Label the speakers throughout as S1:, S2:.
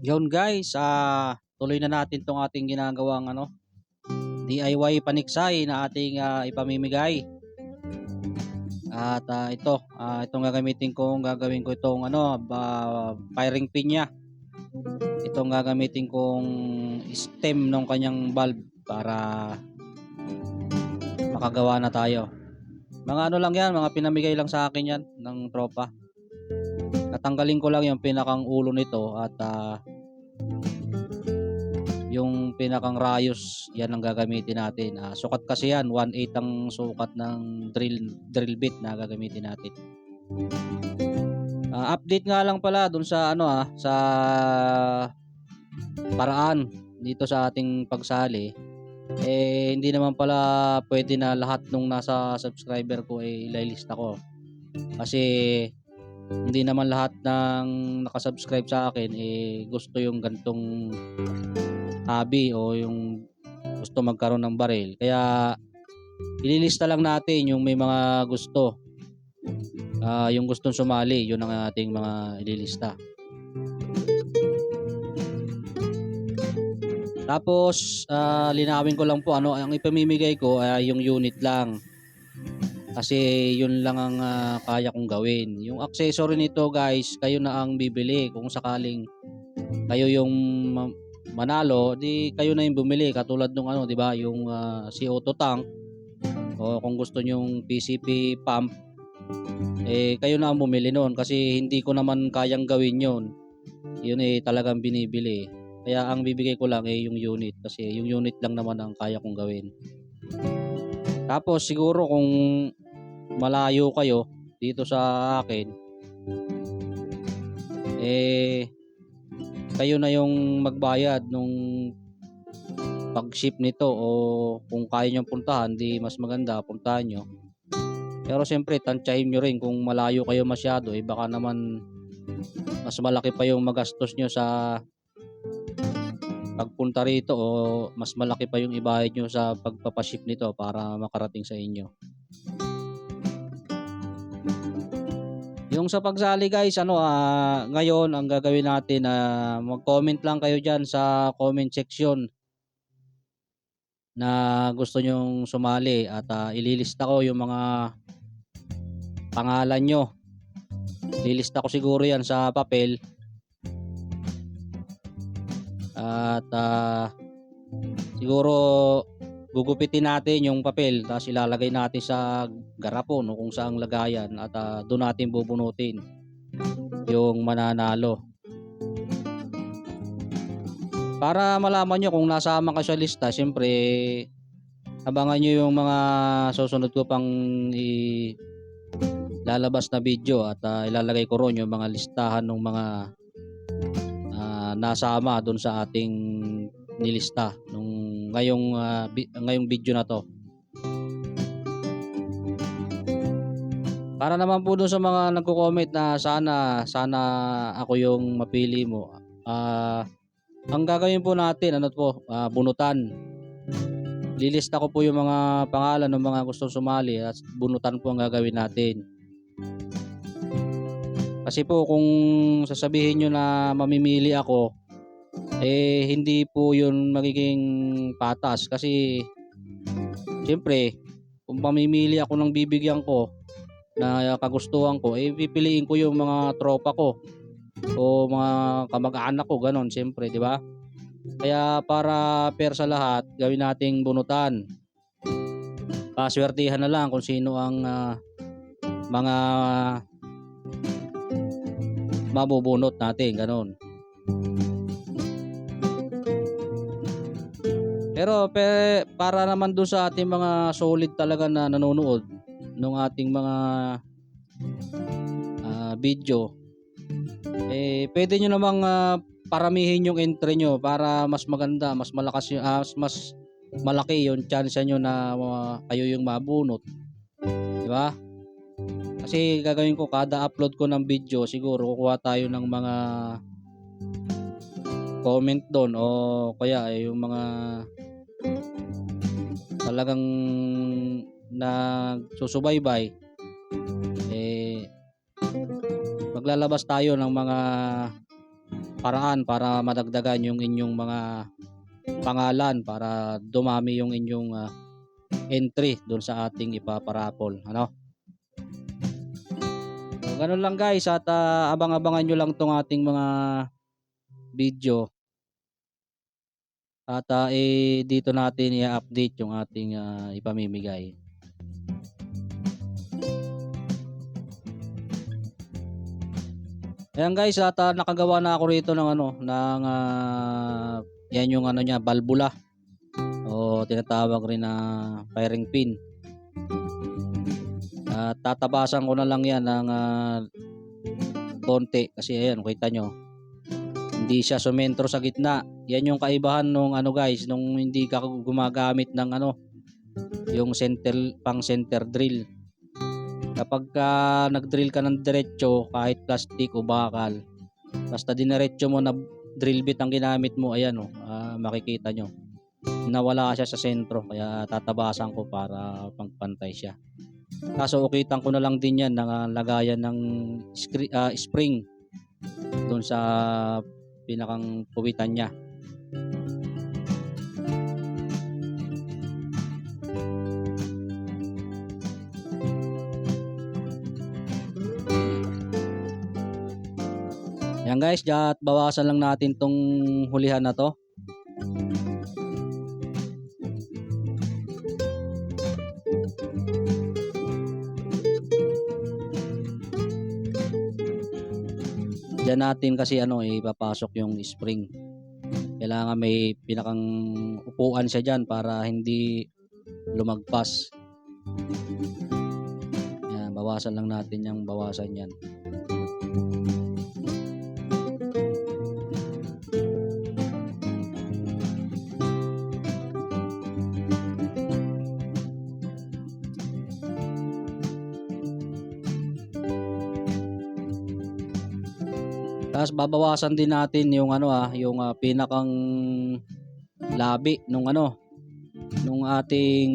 S1: Yun guys, ah, tuloy na natin tong ating ginagawang ano, DIY paniksay na ating ah, ipamimigay. At ah, ito, ah, itong gagamitin kong gagawin ko itong ano, ba, firing pin niya. Itong gagamitin kong stem ng kanyang bulb para makagawa na tayo. Mga ano lang yan, mga pinamigay lang sa akin yan ng tropa. Tatanggalin ko lang yung pinakang ulo nito at ah, yung pinakang rayos yan ang gagamitin natin. Ah, sukat kasi yan, 1.8 ang sukat ng drill drill bit na gagamitin natin. Ah, update nga lang pala dun sa ano ah, sa paraan dito sa ating pagsali. Eh hindi naman pala pwede na lahat nung nasa subscriber ko ay ililista ko. Kasi hindi naman lahat ng nakasubscribe sa akin eh gusto yung gantong hobby o yung gusto magkaroon ng baril. Kaya ililista lang natin yung may mga gusto. Ah, yung gustong sumali, yun ang ating mga ililista. Tapos ah, linawin ko lang po ano, ang ipamimigay ko ay yung unit lang. Kasi yun lang ang ah, kaya kong gawin. Yung accessory nito guys, kayo na ang bibili kung sakaling kayo yung ma- manalo, di kayo na yung bumili katulad nung ano, 'di ba, yung ah, si Auto Tank o kung gusto nyong PCP pump eh kayo na ang bumili noon kasi hindi ko naman kayang gawin 'yon. Yun eh talagang binibili. Kaya ang bibigay ko lang eh yung unit kasi yung unit lang naman ang kaya kong gawin. Tapos siguro kung malayo kayo dito sa akin eh kayo na yung magbayad nung pag-ship nito o kung kaya nyo puntahan di mas maganda puntahan nyo. Pero siyempre tantyahin nyo rin kung malayo kayo masyado eh baka naman mas malaki pa yung magastos nyo sa pagpunta rito o mas malaki pa yung ibayad nyo sa pagpapaship nito para makarating sa inyo yung sa pagsali guys, ano ah ngayon ang gagawin natin na mag-comment lang kayo diyan sa comment section na gusto nyong sumali at ah, ililista ko yung mga pangalan nyo. Lilista ko siguro yan sa papel. At ah, siguro gugupitin natin yung papel tapos ilalagay natin sa garapon o kung saang lagayan at ah, doon natin bubunutin yung mananalo. Para malaman nyo kung nasama ka sa lista, syempre abangan nyo yung mga susunod ko pang i lalabas na video at ah, ilalagay ko ron yung mga listahan ng mga ah, nasama doon sa ating nilista nung ngayong ah, bi- ngayong video na to. Para naman po doon sa mga nagko-comment na sana sana ako yung mapili mo. Ah ang gagawin po natin ano po, ah, bunutan. Lilista ko po yung mga pangalan ng mga gustong sumali at bunutan po ang gagawin natin. Kasi po kung sasabihin nyo na mamimili ako, eh hindi po yun magiging patas kasi siyempre kung mamimili ako ng bibigyan ko na kagustuhan ko, eh pipiliin ko yung mga tropa ko o mga kamag-anak ko ganon siyempre di ba? Kaya para fair sa lahat gawin nating bunutan. Paswertihan na lang kung sino ang ah, mga mabubunot natin ganon pero pe, para naman doon sa ating mga solid talaga na nanonood ng ating mga ah, video eh pwede nyo namang ah, paramihin yung entry nyo para mas maganda, mas malakas yung ah, mas, malaki yung chance nyo na ah, kayo yung mabunot. Di ba? Kasi gagawin ko kada upload ko ng video, siguro kukuha tayo ng mga comment doon o kaya eh, yung mga talagang nagsusubaybay eh maglalabas tayo ng mga paraan para madagdagan yung inyong mga pangalan para dumami yung inyong ah, entry doon sa ating ipaparapol ano? So, ganun lang guys at ah, abang-abangan nyo lang tong ating mga video at ah, eh, dito natin i-update yung ating ah, ipamimigay Ayan guys, at ah, nakagawa na ako rito ng ano, ng ah, yan yung ano niya, balbula. O tinatawag rin na firing pin. At tatabasan ko na lang yan ng ah, konti kasi ayan, kita nyo. Hindi siya sumentro sa gitna. Yan yung kaibahan nung ano guys, nung hindi ka gumagamit ng ano, yung center pang center drill. Kapag ka nag-drill ka ng diretso kahit plastic o bakal basta dinerecho mo na drill bit ang ginamit mo ayan oh, ah, makikita nyo. Nawala siya sa sentro kaya tatabasan ko para pagpantay siya. Kaso ukitan ko na lang din yan ng lagayan ng ah, spring doon sa pinakang puwitan niya Yan guys, at bawasan lang natin tong hulihan na to. Diyan natin kasi ano ipapasok yung spring. Kailangan may pinakang upuan siya diyan para hindi lumagpas. Yan, bawasan lang natin yung bawasan yan. Tapos babawasan din natin yung ano ah, yung ah, pinakang labi nung ano nung ating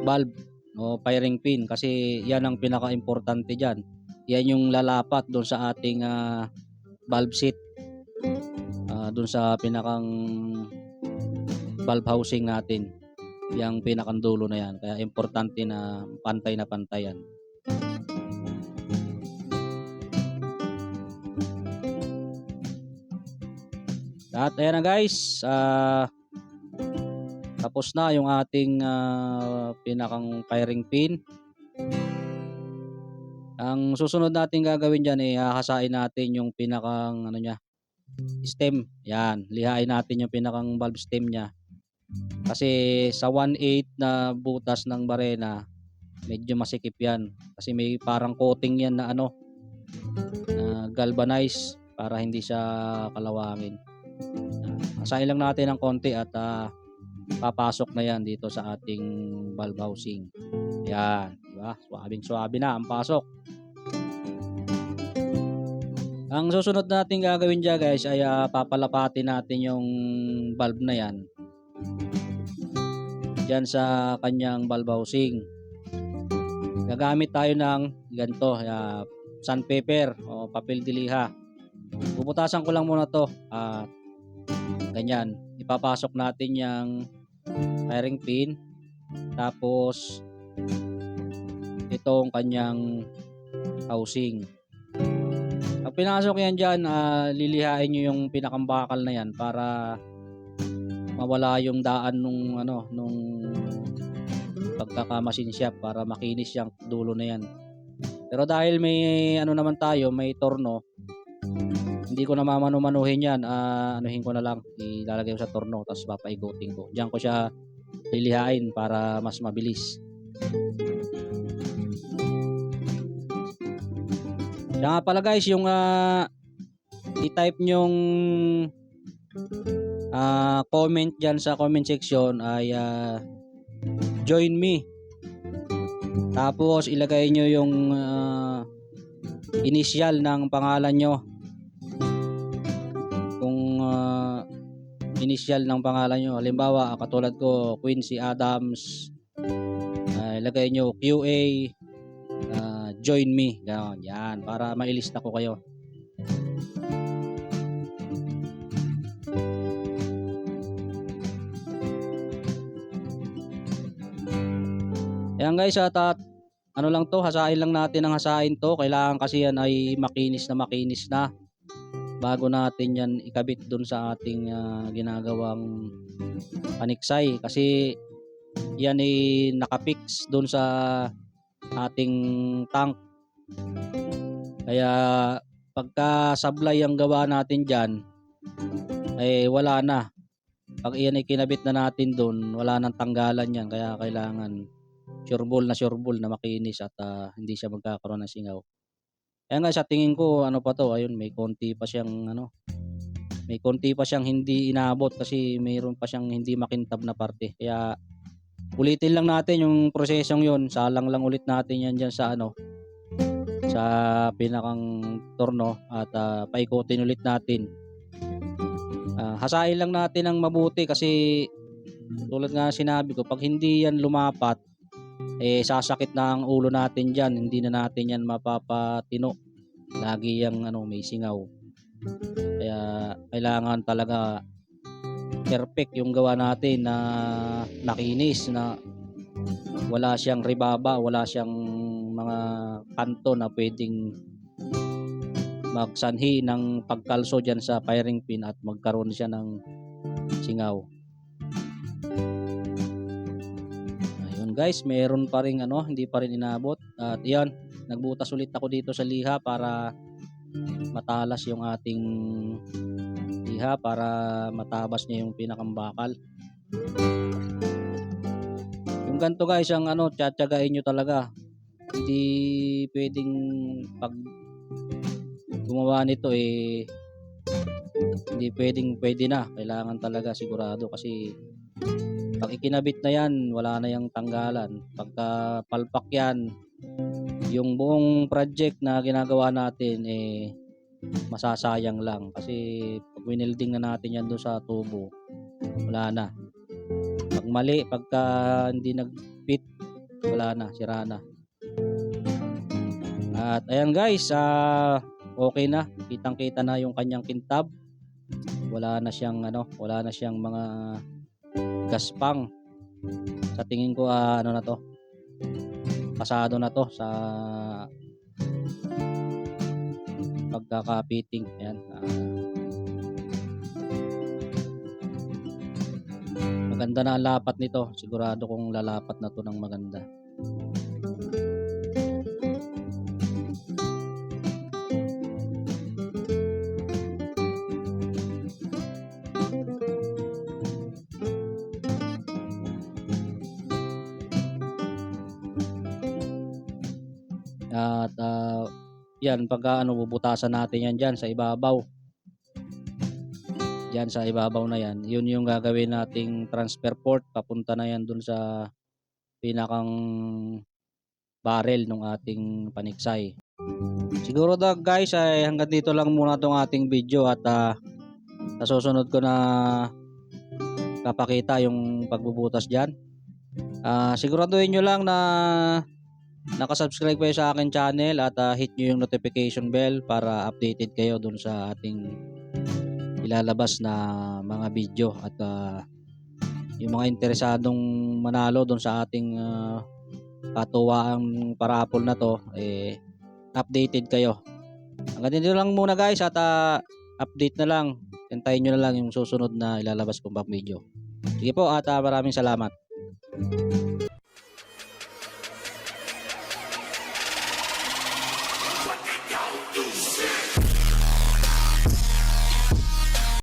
S1: valve o firing pin kasi yan ang pinaka-importante diyan. Yan yung lalapat doon sa ating ah, valve seat. Ah, doon sa pinakang valve housing natin. Yang pinakang dulo na yan. Kaya importante na pantay na pantay At ayan na guys, ah, tapos na yung ating ah, pinakang firing pin. Ang susunod natin gagawin dyan ay hahasain natin yung pinakang ano niya, stem. Yan, lihain natin yung pinakang valve stem niya. Kasi sa 1/8 na butas ng barena, medyo masikip yan. Kasi may parang coating yan na ano, na galvanize para hindi siya kalawangin. Asahin lang natin ng konti at ah, papasok na yan dito sa ating valve housing. Yan, di ba? Suwabing suwabe na ang pasok. Ang susunod natin gagawin dyan guys ay ah, papalapatin natin yung valve na yan. Diyan sa kanyang valve housing. Gagamit tayo ng ganito, ah, sandpaper o papel diliha. Puputasan ko lang muna to. Ah, ganyan. Ipapasok natin yung firing pin. Tapos itong kanyang housing. Pag pinasok yan dyan, ah, lilihain nyo yung pinakambakal na yan para mawala yung daan nung ano nung pagkakamasin siya para makinis yung dulo na yan. Pero dahil may ano naman tayo, may torno, hindi ko na mamanu-manuhin yan. ah, anuhin ko na lang, ilalagay ko sa torno tapos papaigutin ko. Diyan ko siya lilihain para mas mabilis. Kaya nga pala guys, yung ah, i-type nyong ah, comment dyan sa comment section ay ah, join me. Tapos ilagay nyo yung ah, initial ng pangalan nyo. initial ng pangalan nyo. Halimbawa, katulad ko, Quincy Adams. Uh, ilagay nyo QA. Uh, ah, join me. Ganon. Yan. Para mailista ko kayo. Ayan guys, at, at ano lang to, hasain lang natin ang hasain to. Kailangan kasi yan ay makinis na makinis na bago natin yan ikabit dun sa ating ah, ginagawang paniksay. Kasi yan ay nakapix dun sa ating tank. Kaya pagka sablay ang gawa natin dyan, eh wala na. Pag iyan ay kinabit na natin dun, wala nang tanggalan yan. Kaya kailangan sureball na sureball na makinis at ah, hindi siya magkakaroon ng singaw. Kaya nga sa tingin ko ano pa to, ayun may konti pa siyang ano, may konti pa siyang hindi inabot kasi mayroon pa siyang hindi makintab na parte. Kaya ulitin lang natin yung prosesong yon, salang lang ulit natin yan diyan sa ano sa pinakang torno at ah, paikutin ulit natin. Ah, hasain lang natin ng mabuti kasi tulad nga sinabi ko, pag hindi yan lumapat, eh sasakit na ang ulo natin diyan hindi na natin yan mapapatino. Lagi yung ano may singaw. Kaya kailangan talaga perfect yung gawa natin na nakinis na wala siyang ribaba wala siyang mga kanto na pwedeng magsanhi ng pagkalso dyan sa firing pin at magkaroon siya ng singaw Ayun guys, meron pa rin ano, hindi pa rin inabot. At iyan, nagbutas ulit ako dito sa liha para matalas yung ating liha para matabas niya yung pinakambakal. Yung ganito guys, ang ano, tsatsagain nyo talaga. Hindi pwedeng pag gumawa nito eh hindi pwedeng pwede na. Kailangan talaga sigurado kasi pag ikinabit na yan, wala na yung tanggalan. Pagka palpak yan, yung buong project na ginagawa natin, eh, masasayang lang. Kasi pag winilding na natin yan doon sa tubo, wala na. Pag mali, pagka hindi nag-fit, wala na, sira na. At ayan guys, ah, okay na. Kitang-kita na yung kanyang kintab. Wala na siyang ano, wala na siyang mga gaspang. Sa tingin ko ah, ano na to? Pasado na to sa pagkakapiting. Ayan ah. maganda na ang lapat nito. Sigurado kong lalapat na to ng maganda yan, pagka ano, bubutasan natin yan dyan sa ibabaw. Yan sa ibabaw na yan. Yun yung gagawin nating transfer port. Papunta na yan dun sa pinakang barrel ng ating paniksay. Siguro da guys ay hanggang dito lang muna tong ating video at ah, sa susunod ko na kapakita yung pagbubutas dyan. Ah, siguraduhin nyo lang na nakasubscribe kayo sa akin channel at ah, hit nyo yung notification bell para updated kayo dun sa ating ilalabas na mga video at ah, yung mga interesadong manalo dun sa ating uh, katuwaang parapol na to eh updated kayo. Hanggang dito lang muna guys at ah, update na lang. Hintayin nyo na lang yung susunod na ilalabas kong pang video. Sige po at ah, maraming salamat